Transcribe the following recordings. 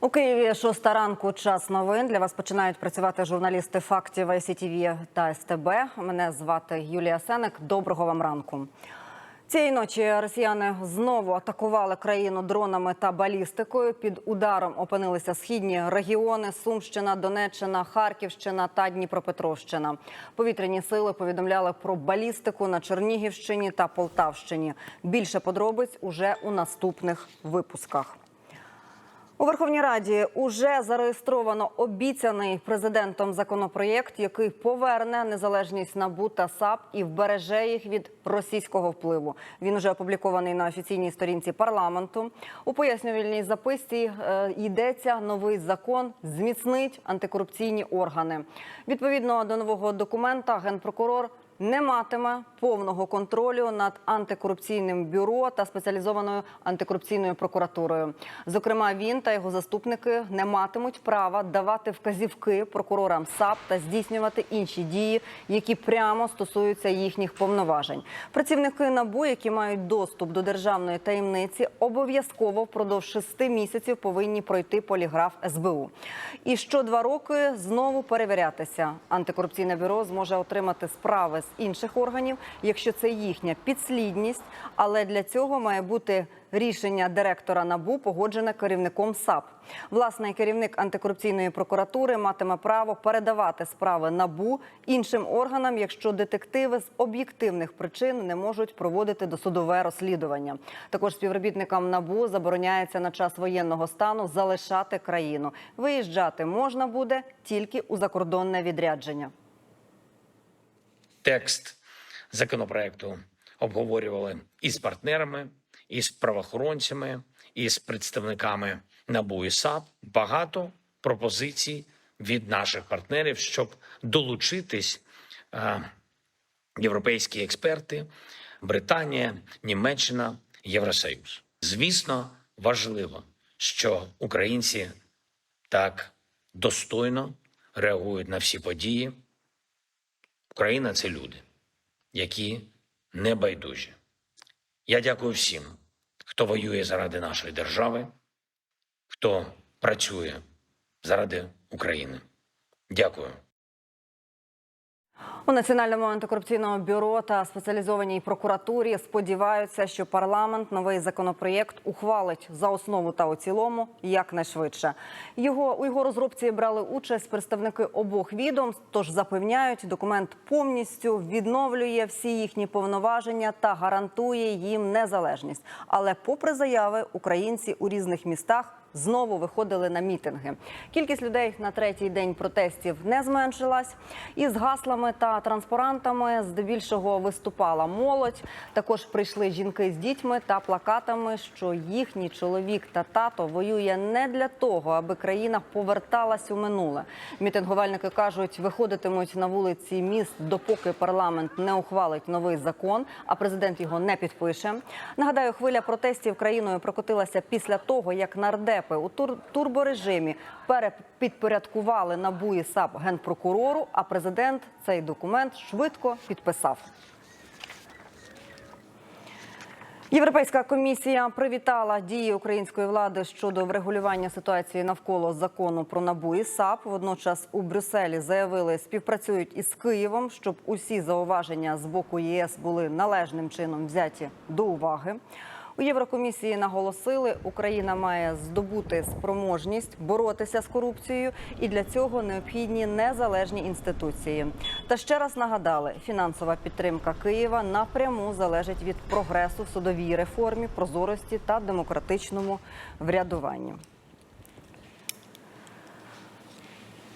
У Києві шоста ранку. Час новин для вас починають працювати журналісти фактів ICTV та СТБ. Мене звати Юлія Сеник. Доброго вам ранку. Цієї ночі росіяни знову атакували країну дронами та балістикою. Під ударом опинилися східні регіони: Сумщина, Донеччина, Харківщина та Дніпропетровщина. Повітряні сили повідомляли про балістику на Чернігівщині та Полтавщині. Більше подробиць уже у наступних випусках. У Верховній Раді уже зареєстровано обіцяний президентом законопроєкт, який поверне незалежність НАБУ та САП і вбереже їх від російського впливу. Він уже опублікований на офіційній сторінці парламенту. У пояснювальній записці е, йдеться новий закон зміцнить антикорупційні органи. Відповідно до нового документа, генпрокурор не матиме повного контролю над антикорупційним бюро та спеціалізованою антикорупційною прокуратурою. Зокрема, він та його заступники не матимуть права давати вказівки прокурорам САП та здійснювати інші дії, які прямо стосуються їхніх повноважень. Працівники НАБУ, які мають доступ до державної таємниці, обов'язково впродовж шести місяців повинні пройти поліграф СБУ. І що два роки знову перевірятися. Антикорупційне бюро зможе отримати справи інших органів, якщо це їхня підслідність. Але для цього має бути рішення директора НАБУ погоджене керівником САП. Власне, керівник антикорупційної прокуратури матиме право передавати справи НАБУ іншим органам, якщо детективи з об'єктивних причин не можуть проводити досудове розслідування. Також співробітникам НАБУ забороняється на час воєнного стану залишати країну. Виїжджати можна буде тільки у закордонне відрядження. Текст законопроекту обговорювали і з партнерами, і з правоохоронцями, і з представниками НАБУ і САП. Багато пропозицій від наших партнерів, щоб долучитись е, європейські експерти, Британія, Німеччина, Євросоюз. Звісно, важливо, що українці так достойно реагують на всі події. Україна це люди, які не байдужі. Я дякую всім, хто воює заради нашої держави, хто працює заради України. Дякую. У Національному антикорупційному бюро та спеціалізованій прокуратурі сподіваються, що парламент новий законопроєкт ухвалить за основу та у цілому якнайшвидше. Його у його розробці брали участь представники обох відомств. Тож запевняють, документ повністю відновлює всі їхні повноваження та гарантує їм незалежність. Але, попри заяви, українці у різних містах. Знову виходили на мітинги. Кількість людей на третій день протестів не зменшилась. Із гаслами та транспарантами здебільшого виступала молодь. Також прийшли жінки з дітьми та плакатами, що їхній чоловік та тато воює не для того, аби країна поверталась у минуле. Мітингувальники кажуть, виходитимуть на вулиці міст, допоки парламент не ухвалить новий закон, а президент його не підпише. Нагадаю, хвиля протестів країною прокотилася після того, як нардепи у тур турборежимі перепідпорядкували НАБУ і САП генпрокурору. А президент цей документ швидко підписав. Європейська комісія привітала дії української влади щодо врегулювання ситуації навколо закону про набу і САП. Водночас у Брюсселі заявили, співпрацюють із Києвом, щоб усі зауваження з боку ЄС були належним чином взяті до уваги. У Єврокомісії наголосили, Україна має здобути спроможність боротися з корупцією, і для цього необхідні незалежні інституції. Та ще раз нагадали, фінансова підтримка Києва напряму залежить від прогресу в судовій реформі, прозорості та демократичному врядуванні.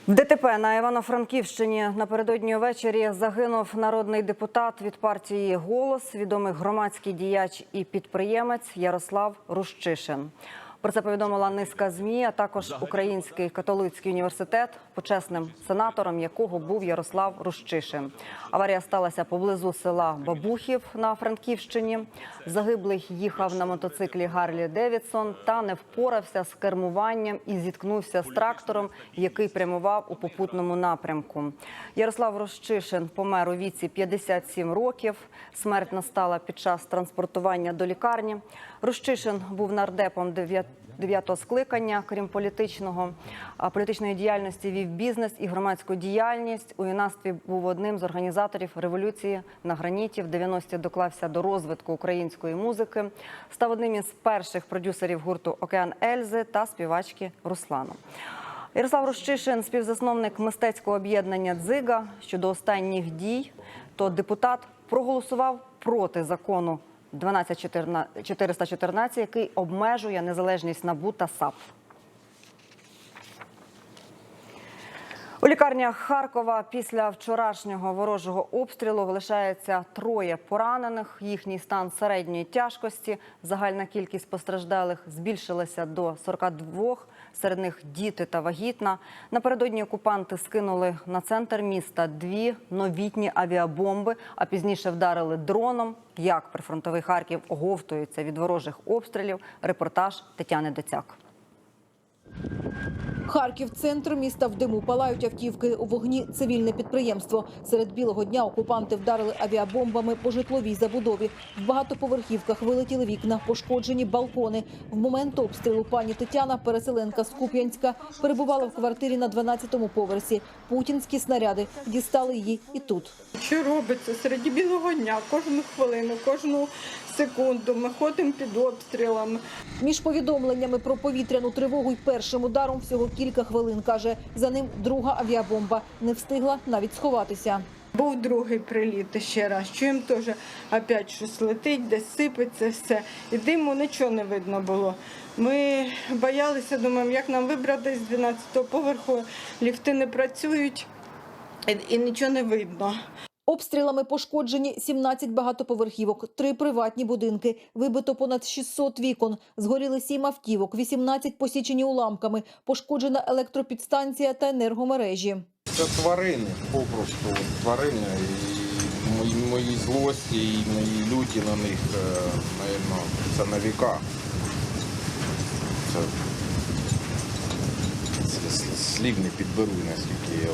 В ДТП на Івано-Франківщині напередодні ввечері загинув народний депутат від партії Голос, відомий громадський діяч і підприємець Ярослав Рущишин. Про це повідомила низка змі, а також Український католицький університет, почесним сенатором якого був Ярослав Рущишин. Аварія сталася поблизу села Бабухів на Франківщині. Загиблий їхав на мотоциклі Гарлі Девідсон та не впорався з кермуванням і зіткнувся з трактором, який прямував у попутному напрямку. Ярослав Рощишин помер у віці 57 років. Смерть настала під час транспортування до лікарні. Рощишин був нардепом 9 дев'ятого скликання. Крім політичного політичної діяльності, вів бізнес і громадську діяльність. У юнацтві був одним з організаторів революції на граніті. В 90-ті доклався до розвитку української музики. Став одним із перших продюсерів гурту Океан Ельзи та співачки Руслану. Ярослав Рощишин, співзасновник мистецького об'єднання Дзига щодо останніх дій, то депутат проголосував проти закону 12414, який обмежує незалежність НАБУ та САП. У лікарнях Харкова після вчорашнього ворожого обстрілу лишається троє поранених. Їхній стан середньої тяжкості. Загальна кількість постраждалих збільшилася до 42, серед них діти та вагітна. Напередодні окупанти скинули на центр міста дві новітні авіабомби, а пізніше вдарили дроном. Як прифронтовий Харків оговтується від ворожих обстрілів? Репортаж Тетяни Доцяк. Харків, центр міста в диму палають автівки у вогні. Цивільне підприємство. Серед білого дня окупанти вдарили авіабомбами по житловій забудові. В багатоповерхівках вилетіли вікна, пошкоджені балкони. В момент обстрілу пані Тетяна, переселенка з Куп'янська, перебувала в квартирі на 12-му поверсі. Путінські снаряди дістали її і тут. Що робиться серед білого дня, кожну хвилину, кожну секунду. Ми ходимо під обстрілами. Між повідомленнями про повітряну тривогу і першим ударом всього кілька хвилин. Каже, за ним друга авіабомба не встигла навіть сховатися. Був другий приліт ще раз. Чуємо теж опять щось летить, десь сипеться все. І диму нічого не видно було. Ми боялися, думаємо, як нам вибратися з 12-го поверху. Ліфти не працюють і, і нічого не видно. Обстрілами пошкоджені 17 багатоповерхівок, три приватні будинки, вибито понад 600 вікон, згоріли 7 автівок, 18 посічені уламками, пошкоджена електропідстанція та енергомережі. Це тварини, попросту тварини. І мої, мої злості і мої люті на них, е, наверно, це на віка. Це слів не підберу, наскільки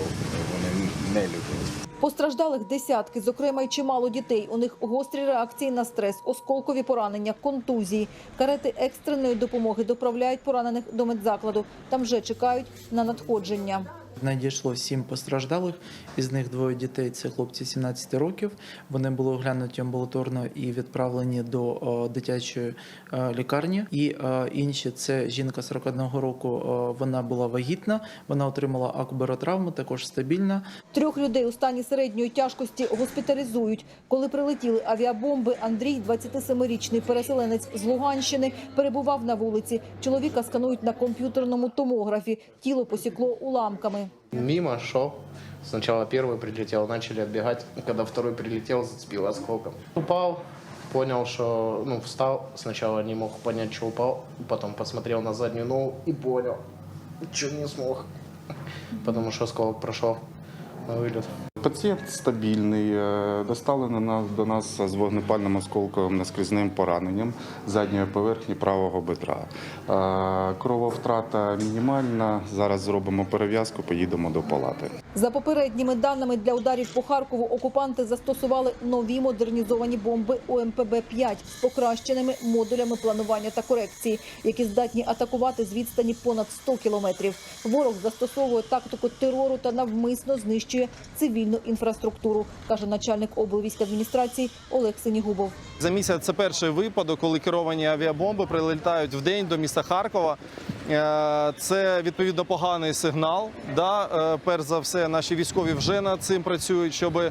вони не люблять. Постраждалих десятки, зокрема й чимало дітей. У них гострі реакції на стрес, осколкові поранення, контузії. Карети екстреної допомоги доправляють поранених до медзакладу. Там вже чекають на надходження. Надійшло сім постраждалих, із них двоє дітей це хлопці 17 років. Вони були оглянуті амбулаторно і відправлені до дитячої е, лікарні. І е, інші це жінка 41 року. Вона була вагітна, вона отримала акубаротравму, також стабільна. Трьох людей у стані середньої тяжкості госпіталізують. Коли прилетіли авіабомби, Андрій, 27-річний переселенець з Луганщини, перебував на вулиці. Чоловіка сканують на комп'ютерному томографі. Тіло посікло уламками. Мимо шел. Сначала первый прилетел, начали отбегать. Когда второй прилетел, зацепил осколком. Упал, понял, что... Ну, встал. Сначала не мог понять, что упал. Потом посмотрел на заднюю ногу и понял, что не смог. Потому что осколок прошел на вылет. Пацієнт стабільний, е, доставлено до нас з вогнепальним осколковим наскрізним пораненням задньої поверхні правого бедра. Е, Крововтрата мінімальна. Зараз зробимо перев'язку, поїдемо до палати. За попередніми даними для ударів по Харкову окупанти застосували нові модернізовані бомби ОМПБ-5 з покращеними модулями планування та корекції, які здатні атакувати з відстані понад 100 кілометрів. Ворог застосовує тактику терору та навмисно знищує цивільну інфраструктуру, каже начальник облвійськадміністрації Олег Синігубов. За місяць це перший випадок, коли керовані авіабомби прилітають в день до міста Харкова. Е, Це відповідно поганий сигнал. Да? е, Перш за все, наші військові вже над цим працюють, щоб,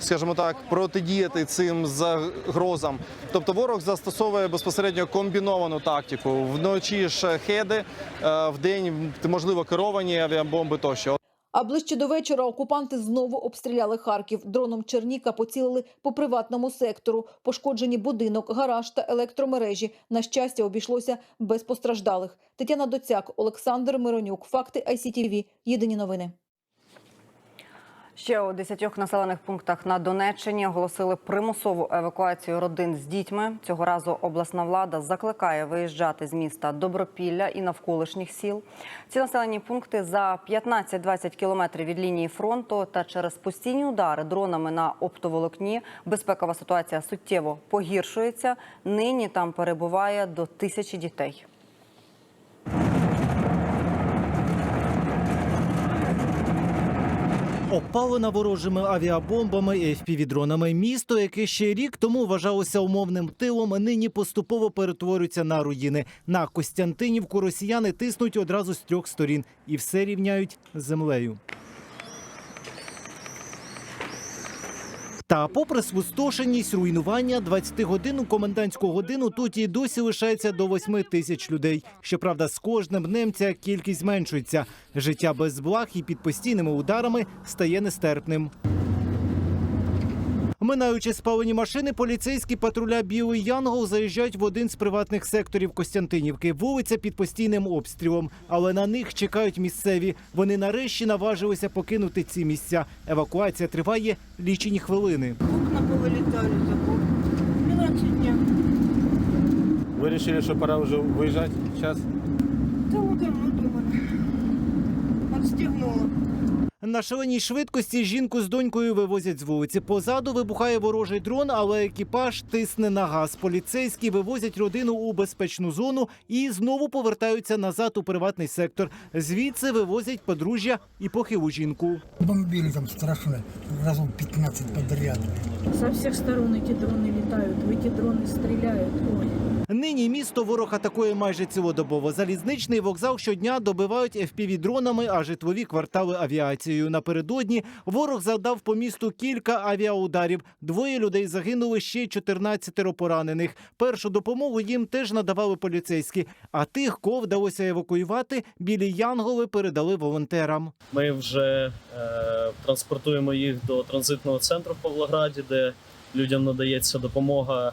скажімо так, протидіяти цим загрозам. Тобто ворог застосовує безпосередньо комбіновану тактику. Вночі шахеди, е, в день можливо керовані авіабомби тощо. А ближче до вечора окупанти знову обстріляли Харків. Дроном Черніка поцілили по приватному сектору. Пошкоджені будинок, гараж та електромережі. На щастя, обійшлося без постраждалих. Тетяна Доцяк, Олександр Миронюк. Факти ICTV. Єдині новини. Ще у 10 населених пунктах на Донеччині оголосили примусову евакуацію родин з дітьми. Цього разу обласна влада закликає виїжджати з міста Добропілля і навколишніх сіл. Ці населені пункти за 15-20 кілометрів від лінії фронту та через постійні удари дронами на оптоволокні безпекова ситуація суттєво погіршується. Нині там перебуває до тисячі дітей. Опалене ворожими авіабомбами і FPV-дронами місто, яке ще рік тому вважалося умовним тилом, нині поступово перетворюється на руїни. На Костянтинівку росіяни тиснуть одразу з трьох сторін і все рівняють землею. Та попри спустошеність, руйнування 20 годин у комендантську годину тут і досі лишається до 8 тисяч людей. Щоправда, з кожним днем ця кількість зменшується. Життя без благ і під постійними ударами стає нестерпним. Минаючи спалені машини, поліцейські патруля Білий Янгол заїжджають в один з приватних секторів Костянтинівки. Вулиця під постійним обстрілом, але на них чекають місцеві. Вони нарешті наважилися покинути ці місця. Евакуація триває лічені хвилини. Окна повилітали забув. 12 днів. Вирішили, що пора вже виїжджати зараз? Та вот давно думали. Отстегнула. На шаленій швидкості жінку з донькою вивозять з вулиці. Позаду вибухає ворожий дрон, але екіпаж тисне на газ. Поліцейські вивозять родину у безпечну зону і знову повертаються назад у приватний сектор. Звідси вивозять подружжя і похилу жінку. Бомбили там страшно, разом 15 подряд. Со всіх сторон эти дрони літають, в дрони стріляють. Ой. Нині місто ворог атакує майже цілодобово. Залізничний вокзал щодня добивають FPV-дронами, а житлові квартали авіацією. Напередодні ворог завдав по місту кілька авіаударів. Двоє людей загинули, ще й 14 поранених. Першу допомогу їм теж надавали поліцейські. А тих, кого вдалося евакуювати, білі янголи передали волонтерам. Ми вже е, транспортуємо їх до транзитного центру в Павлограді, де людям надається допомога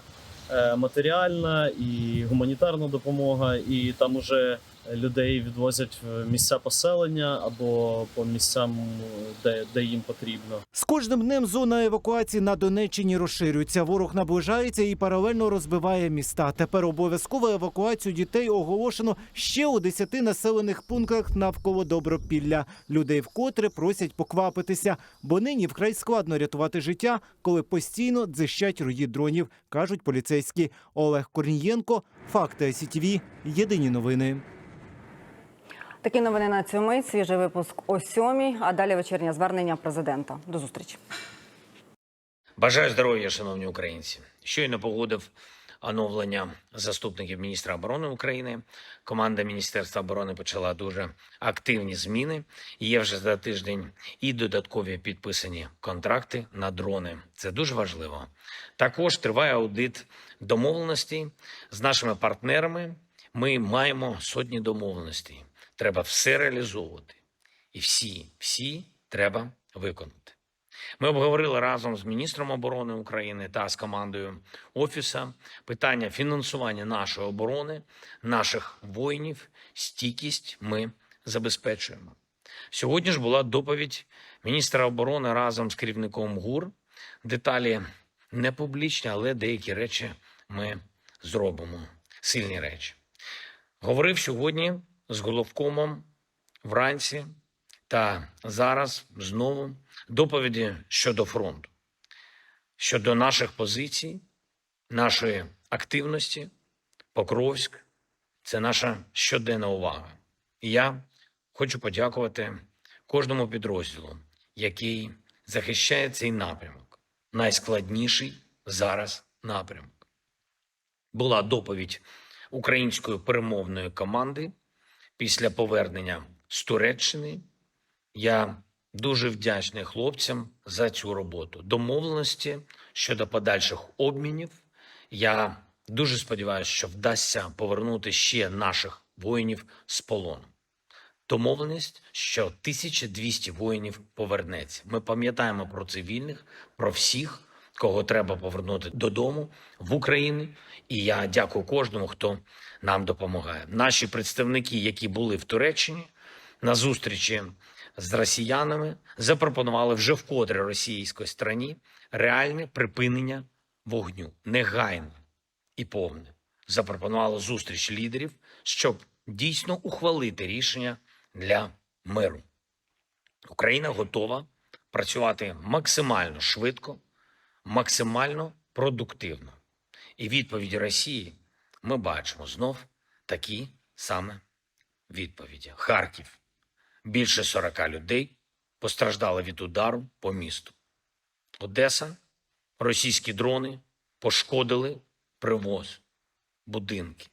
е, матеріальна і гуманітарна допомога, і там уже людей відвозять в місця поселення або по місцям, де, де їм потрібно. З кожним днем зона евакуації на Донеччині розширюється. Ворог наближається і паралельно розбиває міста. Тепер обов'язкову евакуацію дітей оголошено ще у 10 населених пунктах навколо Добропілля. Людей вкотре просять поквапитися, бо нині вкрай складно рятувати життя, коли постійно дзищать рої дронів, кажуть поліцейські. Олег Корнієнко, Факти СІТВ, Єдині новини. Такі новини на цю мить. Свіжий випуск о сьомій, а далі вечірнє звернення президента. До зустрічі. Бажаю здоров'я, шановні українці. Щойно погодив оновлення заступників міністра оборони України. Команда Міністерства оборони почала дуже активні зміни. Є вже за тиждень і додаткові підписані контракти на дрони. Це дуже важливо. Також триває аудит домовленостей з нашими партнерами. Ми маємо сотні домовленостей. Треба все реалізовувати. І всі, всі треба виконати. Ми обговорили разом з міністром оборони України та з командою офіса питання фінансування нашої оборони, наших воїнів. Стійкість ми забезпечуємо. Сьогодні ж була доповідь міністра оборони разом з керівником ГУР. Деталі не публічні, але деякі речі ми зробимо. Сильні речі. Говорив сьогодні з головкомом вранці та зараз знову доповіді щодо фронту, щодо наших позицій, нашої активності. Покровськ це наша щоденна увага. І я хочу подякувати кожному підрозділу, який захищає цей напрямок, найскладніший зараз напрямок. Була доповідь української перемовної команди після повернення з Туреччини. Я дуже вдячний хлопцям за цю роботу. Домовленості щодо подальших обмінів. Я дуже сподіваюся, що вдасться повернути ще наших воїнів з полону. Домовленість, що 1200 воїнів повернеться. Ми пам'ятаємо про цивільних, про всіх, кого треба повернути додому в Україну. І я дякую кожному, хто нам допомагає. Наші представники, які були в Туреччині на зустрічі з росіянами, запропонували вже вкотре російській стороні реальне припинення вогню, негайне і повне. Запропонували зустріч лідерів, щоб дійсно ухвалити рішення для миру. Україна готова працювати максимально швидко, максимально продуктивно. І відповіді Росії ми бачимо знов такі саме відповіді. Харків більше 40 людей постраждали від удару по місту. Одеса, російські дрони пошкодили привоз, будинки,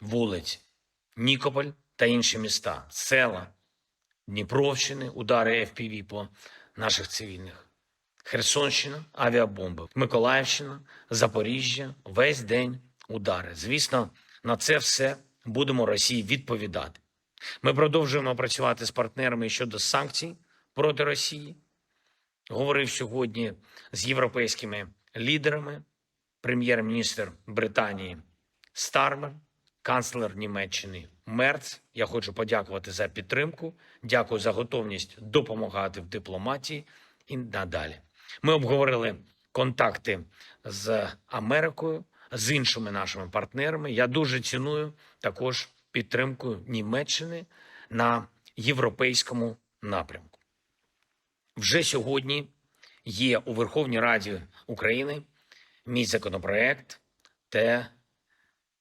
вулиці, Нікополь та інші міста, села, Дніпровщини, удари FPV по наших цивільних. Херсонщина, авіабомби, Миколаївщина, Запоріжжя, весь день удари. Звісно, на це все будемо Росії відповідати. Ми продовжуємо працювати з партнерами щодо санкцій проти Росії. Говорив сьогодні з європейськими лідерами, прем'єр-міністр Британії Стармер, канцлер Німеччини Мерц. Я хочу подякувати за підтримку. Дякую за готовність допомагати в дипломатії і надалі. Ми обговорили контакти з Америкою, з іншими нашими партнерами. Я дуже ціную також підтримку Німеччини на європейському напрямку. Вже сьогодні є у Верховній Раді України мій законопроект, те,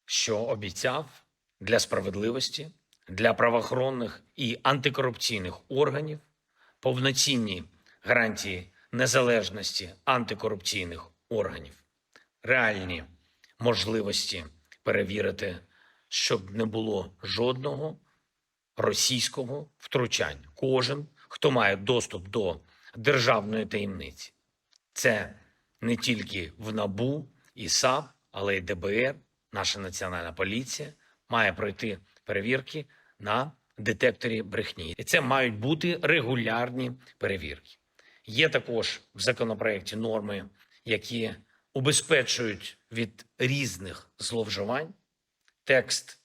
що обіцяв для справедливості, для правоохоронних і антикорупційних органів повноцінні гарантії незалежності антикорупційних органів, реальні можливості перевірити, щоб не було жодного російського втручання. Кожен, хто має доступ до державної таємниці, це не тільки в НАБУ і САП, але й ДБР, наша національна поліція має пройти перевірки на детекторі брехні. І це мають бути регулярні перевірки. Є також в законопроекті норми, які убезпечують від різних зловживань. Текст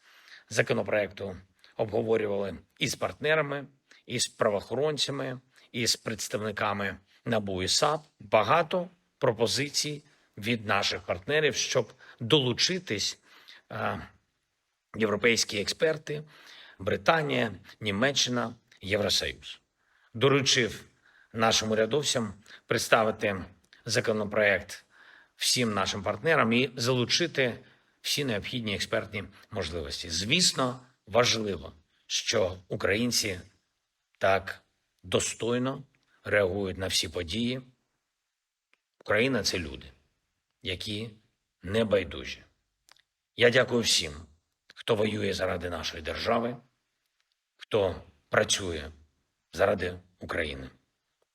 законопроекту обговорювали і з партнерами, і з правоохоронцями, і з представниками НАБУ і САП. Багато пропозицій від наших партнерів, щоб долучитись е, європейські експерти, Британія, Німеччина, Євросоюз. Доручив нашим урядовцям представити законопроект всім нашим партнерам і залучити всі необхідні експертні можливості. Звісно, важливо, що українці так достойно реагують на всі події. Україна це люди, які не байдужі. Я дякую всім, хто воює заради нашої держави, хто працює заради України.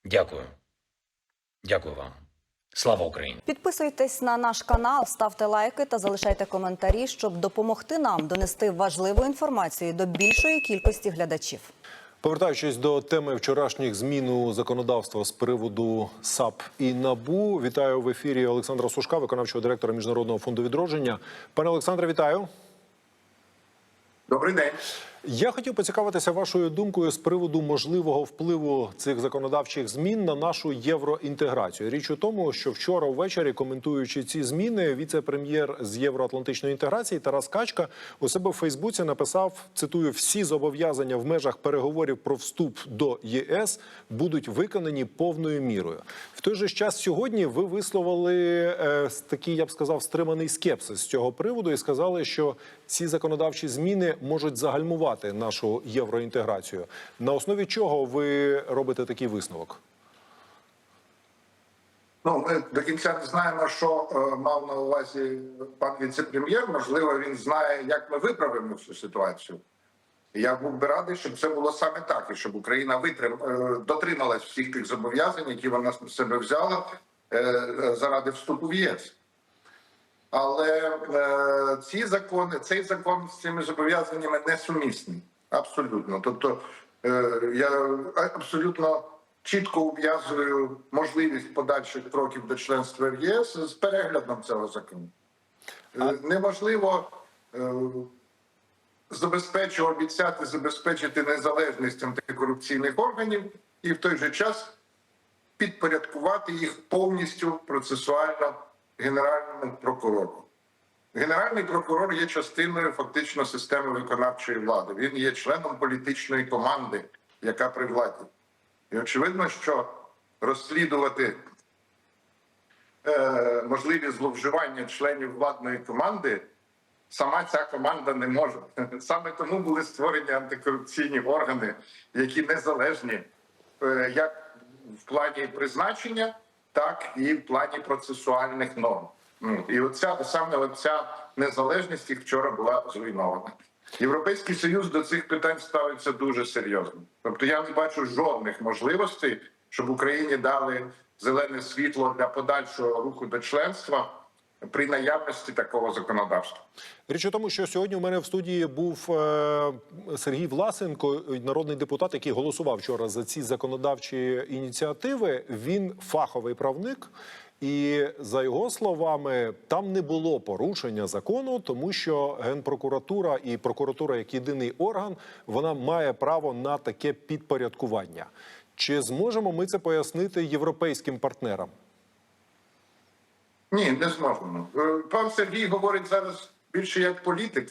Дякую. Дякую вам. Слава Україні! Підписуйтесь на наш канал, ставте лайки та залишайте коментарі, щоб допомогти нам донести важливу інформацію до більшої кількості глядачів. Повертаючись до теми вчорашніх змін у законодавства з приводу САП і НАБУ, вітаю в ефірі Олександра Сушка, виконавчого директора Міжнародного фонду відродження. Пане Олександре, вітаю. Добрий день. Я хотів поцікавитися вашою думкою з приводу можливого впливу цих законодавчих змін на нашу євроінтеграцію. Річ у тому, що вчора ввечері, коментуючи ці зміни, віце-прем'єр з євроатлантичної інтеграції Тарас Качка у себе в Фейсбуці написав: цитую: всі зобов'язання в межах переговорів про вступ до ЄС будуть виконані повною мірою. В той же час сьогодні ви висловили е, такий, я б сказав, стриманий скепсис з цього приводу і сказали, що ці законодавчі зміни можуть загальмувати нашу євроінтеграцію. На основі чого ви робите такий висновок? Ну ми до кінця не знаємо, що е, мав на увазі пан віце-прем'єр. Можливо, він знає, як ми виправимо цю ситуацію. Я був би радий, щоб це було саме так, і щоб Україна витрим е, дотрималась всіх тих зобов'язань, які вона на себе взяла е, е, заради вступу в ЄС. Але е, ці закони, цей закон з цими зобов'язаннями не сумісний. Абсолютно. Тобто е, я абсолютно чітко ув'язую можливість подальших кроків до членства в ЄС з переглядом цього закону. Е, неможливо е, забезпечити, обіцяти забезпечити незалежність антикорупційних органів і в той же час підпорядкувати їх повністю процесуально генеральному прокурору. Генеральний прокурор є частиною фактично системи виконавчої влади. Він є членом політичної команди, яка при владі. І очевидно, що розслідувати е, можливі зловживання членів владної команди сама ця команда не може. Саме тому були створені антикорупційні органи, які незалежні е, як в плані призначення, так і в плані процесуальних норм. Ну, І оця саме оця незалежність їх вчора була зруйнована. Європейський союз до цих питань ставиться дуже серйозно. Тобто я не бачу жодних можливостей, щоб Україні дали зелене світло для подальшого руху до членства при наявності такого законодавства. Річ у тому, що сьогодні у мене в студії був е, Сергій Власенко, народний депутат, який голосував вчора за ці законодавчі ініціативи. Він фаховий правник. І за його словами, там не було порушення закону, тому що генпрокуратура і прокуратура, як єдиний орган, вона має право на таке підпорядкування. Чи зможемо ми це пояснити європейським партнерам? Ні, не зможемо. Е, Пан Сергій говорить зараз більше як політик,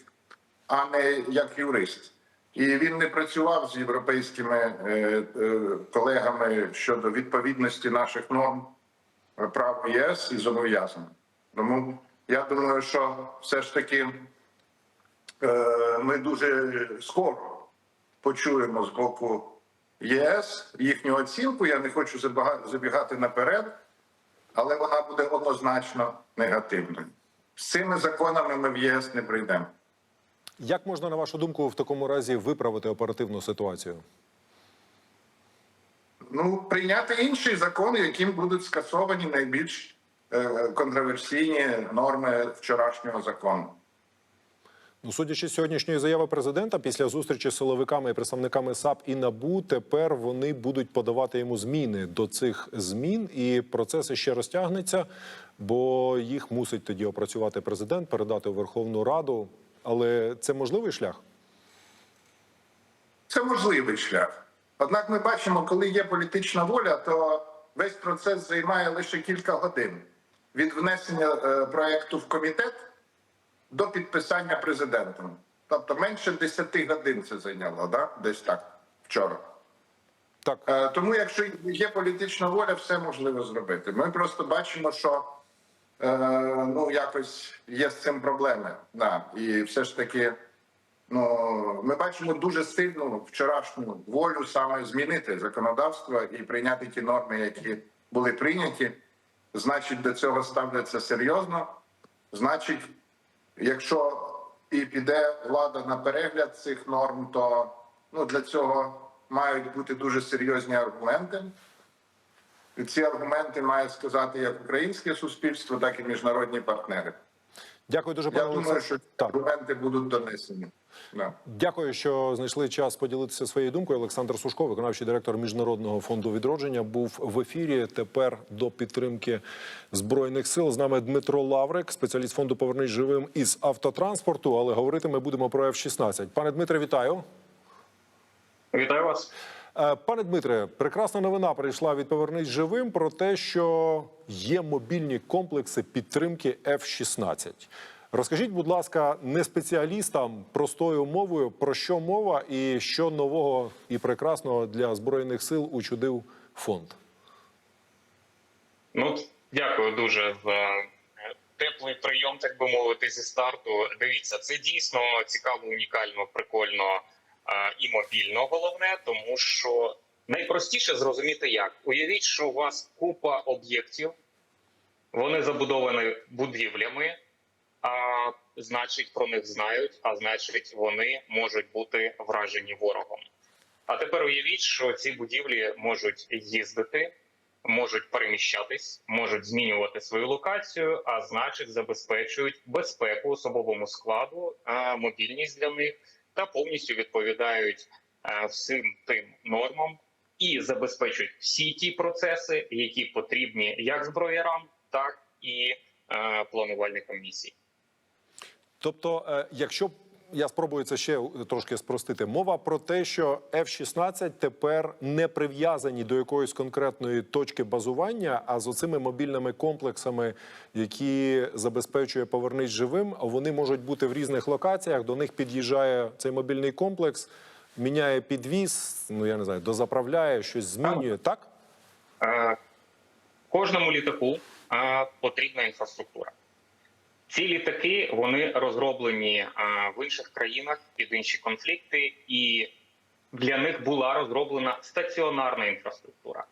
а не як юрист. І він не працював з європейськими е, е, колегами щодо відповідності наших норм прав ЄС і зобов'язань. Тому я думаю, що все ж таки ми дуже скоро почуємо з боку ЄС їхню оцінку. Я не хочу забігати наперед але вона буде однозначно негативною. З цими законами ми в ЄС не прийдемо. Як можна, на вашу думку, в такому разі виправити оперативну ситуацію? Ну, прийняти інший закон, яким будуть скасовані найбільш е, контроверсійні норми вчорашнього закону. Ну, судячи з сьогоднішньої заяви президента, після зустрічі з силовиками і представниками САП і НАБУ, тепер вони будуть подавати йому зміни до цих змін, і процес ще розтягнеться, бо їх мусить тоді опрацювати президент, передати у Верховну Раду. Але це можливий шлях? Це можливий шлях. Однак ми бачимо, коли є політична воля, то весь процес займає лише кілька годин від внесення е, проекту в комітет до підписання президентом. Тобто менше 10 годин це зайняло, да? десь так вчора. Так. Е, Тому, якщо є політична воля, все можливо зробити. Ми просто бачимо, що е, ну якось є з цим проблеми. Да. І все ж таки, ну ми бачимо дуже сильну вчорашню волю саме змінити законодавство і прийняти ті норми, які були прийняті. Значить, до цього ставляться серйозно. Значить, якщо і піде влада на перегляд цих норм, то ну для цього мають бути дуже серйозні аргументи. І ці аргументи мають сказати як українське суспільство, так і міжнародні партнери. Дякую дуже, Я думаю, що аргументи будуть донесені. Да. Дякую, що знайшли час поділитися своєю думкою. Олександр Сушко, виконавчий директор Міжнародного фонду відродження, був в ефірі. Тепер до підтримки збройних сил. З нами Дмитро Лаврик, спеціаліст фонду Повернись живим із автотранспорту. Але говорити ми будемо про F-16. Пане Дмитре, вітаю. Вітаю вас. Е, Пане Дмитре, прекрасна новина прийшла від Повернись живим про те, що є мобільні комплекси підтримки F-16. Розкажіть, будь ласка, не спеціалістам простою мовою про що мова і що нового і прекрасного для збройних сил учудив фонд. Ну, дякую дуже за е, теплий прийом, так би мовити, зі старту. Дивіться, це дійсно цікаво, унікально, прикольно е, і мобільно. Головне, тому що найпростіше зрозуміти як. Уявіть, що у вас купа об'єктів, вони забудовані будівлями, значить про них знають, а значить, вони можуть бути вражені ворогом. А тепер уявіть, що ці будівлі можуть їздити, можуть переміщатись, можуть змінювати свою локацію, а значить, забезпечують безпеку особовому складу, мобільність для них та повністю відповідають всім тим нормам і забезпечують всі ті процеси, які потрібні як зброярам, так і а, планувальникам місій. Тобто, е, якщо я спробую це ще трошки спростити, мова про те, що F-16 тепер не прив'язані до якоїсь конкретної точки базування, а з оцими мобільними комплексами, які забезпечує повернись живим, вони можуть бути в різних локаціях. До них під'їжджає цей мобільний комплекс, міняє підвіз, ну я не знаю, дозаправляє, щось змінює. Так Е, Кожному літаку е, потрібна інфраструктура. Ці літаки вони розроблені е, в інших країнах під інші конфлікти, і для них була розроблена стаціонарна інфраструктура.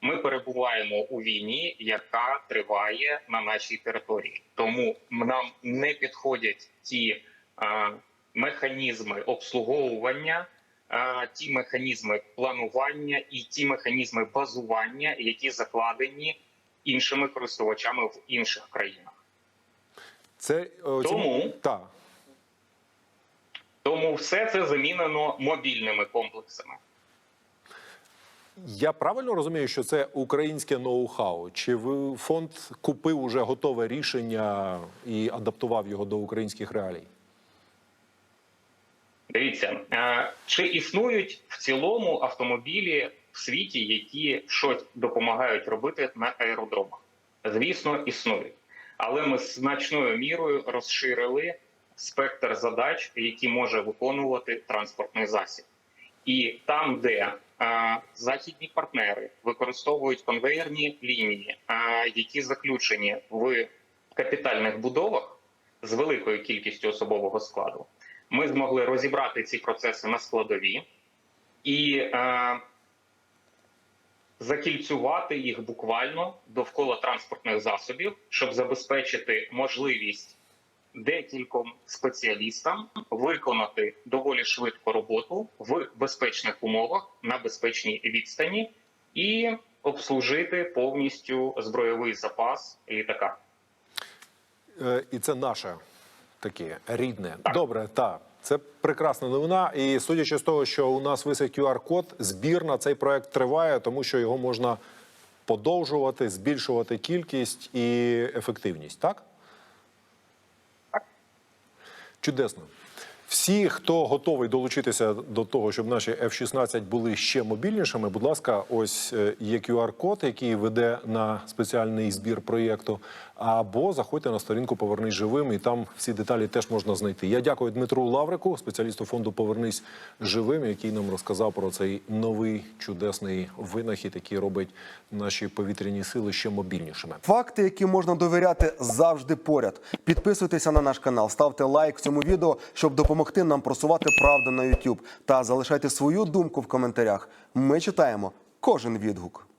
Ми перебуваємо у війні, яка триває на нашій території. Тому нам не підходять ті е, механізми обслуговування, е, ті механізми планування і ті механізми базування, які закладені іншими користувачами в інших країнах. Це о, Тому- так. Тому все це замінено мобільними комплексами. Я правильно розумію, що це українське ноу-хау? Чи фонд купив уже готове рішення і адаптував його до українських реалій? Дивіться, е, чи існують в цілому автомобілі в світі, які щось допомагають робити на аеродромах? Звісно, існують, але ми значною мірою розширили спектр задач, які може виконувати транспортний засіб. І там, де е, західні партнери використовують конвейерні лінії, е, які заключені в капітальних будовах з великою кількістю особового складу, ми змогли розібрати ці процеси на складові і е, закільцювати їх буквально довкола транспортних засобів, щоб забезпечити можливість декільком спеціалістам виконати доволі швидко роботу в безпечних умовах на безпечній відстані і обслужити повністю збройовий запас літака. Е, І це наше таке рідне. Добре, так. Це прекрасна новина. І судячи з того, що у нас висить QR-код, збір на цей проект триває, тому що його можна подовжувати, збільшувати кількість і ефективність, так? Чудесно. Всі, хто готовий долучитися до того, щоб наші F-16 були ще мобільнішими, будь ласка, ось е, є QR-код, який веде на спеціальний збір проєкту. Або заходьте на сторінку Повернись живим, і там всі деталі теж можна знайти. Я дякую Дмитру Лаврику, спеціалісту фонду Повернись живим, який нам розказав про цей новий чудесний винахід, який робить наші повітряні сили ще мобільнішими. Факти, які можна довіряти, завжди поряд. Підписуйтеся на наш канал, ставте лайк цьому відео, щоб допомогти нам просувати правду на YouTube. Та залишайте свою думку в коментарях. Ми читаємо кожен відгук.